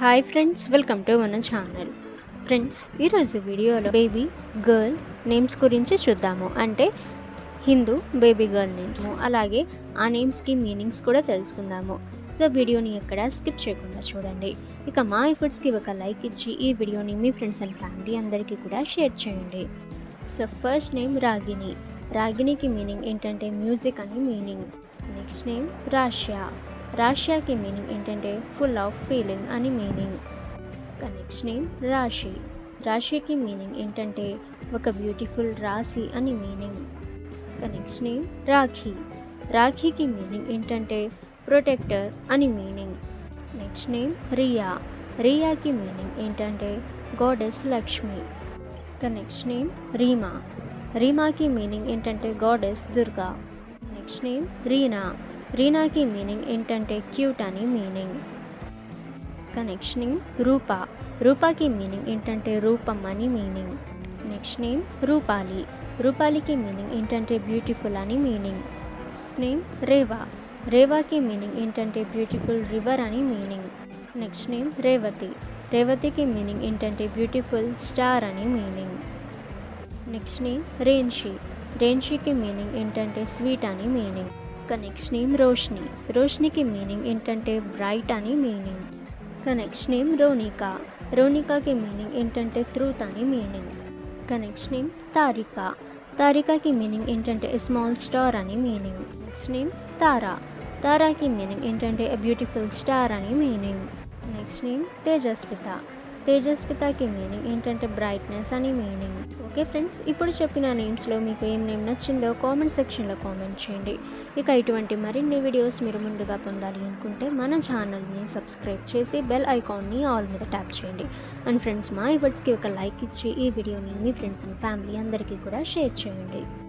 Hi friends welcome to మన channel friends ఈరోజు వీడియోలో బేబీ గర్ల్ నేమ్స్ గురించి చూద్దాము. అంటే హిందూ బేబీ గర్ల్ నేమ్స్ అలాగే ఆ నేమ్స్కి మీనింగ్స్ కూడా తెలుసుకుందాము. సో వీడియోని ఎక్కడ స్కిప్ చేయకుండా చూడండి. ఇక మా ఎఫర్ట్స్కి ఒక లైక్ ఇచ్చి ఈ వీడియోని మీ ఫ్రెండ్స్ అండ్ ఫ్యామిలీ అందరికీ కూడా షేర్ చేయండి. So first name Ragini. రాగిణికి meaning ఏంటంటే మ్యూజిక్ అని మీనింగ్ నెక్స్ట్ నేమ్ రాష్యా రాష్యాకి మీనింగ్ ఏంటంటే ఫుల్ ఆఫ్ ఫీలింగ్ అని మీనింగ్ నెక్స్ట్ నేమ్ రాశి. రాశికి మీనింగ్ ఏంటంటే ఒక బ్యూటిఫుల్ రాశి అని మీనింగ్ నెక్స్ట్ నేమ్ రాఖీ. రాఖీకి మీనింగ్ ఏంటంటే ప్రొటెక్టర్ అని మీనింగ్ నెక్స్ట్ నేమ్ రియా. రియాకి మీనింగ్ ఏంటంటే goddess Lakshmi. Next name Reema. రీమాకి meaning ఏంటంటే goddess Durga. Next name Reena. రీనాకి meaning ఏంటంటే క్యూట్ అని meaning. Next name Rupa. రూపాకి meaning ఏంటంటే రూపం అని meaning. Next name Rupali. రూపాలికి meaning ఏంటంటే బ్యూటిఫుల్ అని మీనింగ్. నేమ్ రేవా. రేవాకి మీనింగ్ ఏంటంటే బ్యూటిఫుల్ రివర్ అని meaning. Next name Revathi. రేవతికి meaning ఏంటంటే బ్యూటిఫుల్ స్టార్ అని meaning. Next name Renshi. రేన్షికి meaning ఏంటంటే స్వీట్ అని మీనింగ్. ఇక నెక్స్ట్ నేమ్ రోష్ని. రోష్నికి మీనింగ్ ఏంటంటే బ్రైట్ అని మీనింగ్. ఇక నెక్స్ట్ నేమ్ రోనికా. రోనికాకి మీనింగ్ ఏంటంటే ట్రూత్ అని మీనింగ్. ఇక నెక్స్ట్ నేమ్ తారిక. తారికాకి మీనింగ్ ఏంటంటే స్మాల్ స్టార్ అని meaning. Next name Tara. తారాకి meaning ఏంటంటే బ్యూటిఫుల్ స్టార్ అని meaning. Next name Tejasvitha. తేజస్వితకి meaning ఏంటంటే బ్రైట్నెస్ అని మీనింగ్ ఓకే ఫ్రెండ్స్ ఇప్పుడు చెప్పిన నేమ్స్లో మీకు ఏం నేమ్ నచ్చిందో కామెంట్ సెక్షన్లో కామెంట్ చేయండి. ఇక ఇటువంటి మరిన్ని వీడియోస్ మీరు ముందుగా పొందాలి అనుకుంటే మన ఛానల్ని సబ్స్క్రైబ్ చేసి బెల్ ఐకాన్ని ఆల్ మీద ట్యాప్ చేయండి. అండ్ ఫ్రెండ్స్ మా ఇవర్స్కి ఒక లైక్ ఇచ్చి ఈ వీడియోని మీ ఫ్రెండ్స్ అండ్ ఫ్యామిలీ అందరికీ కూడా షేర్ చేయండి.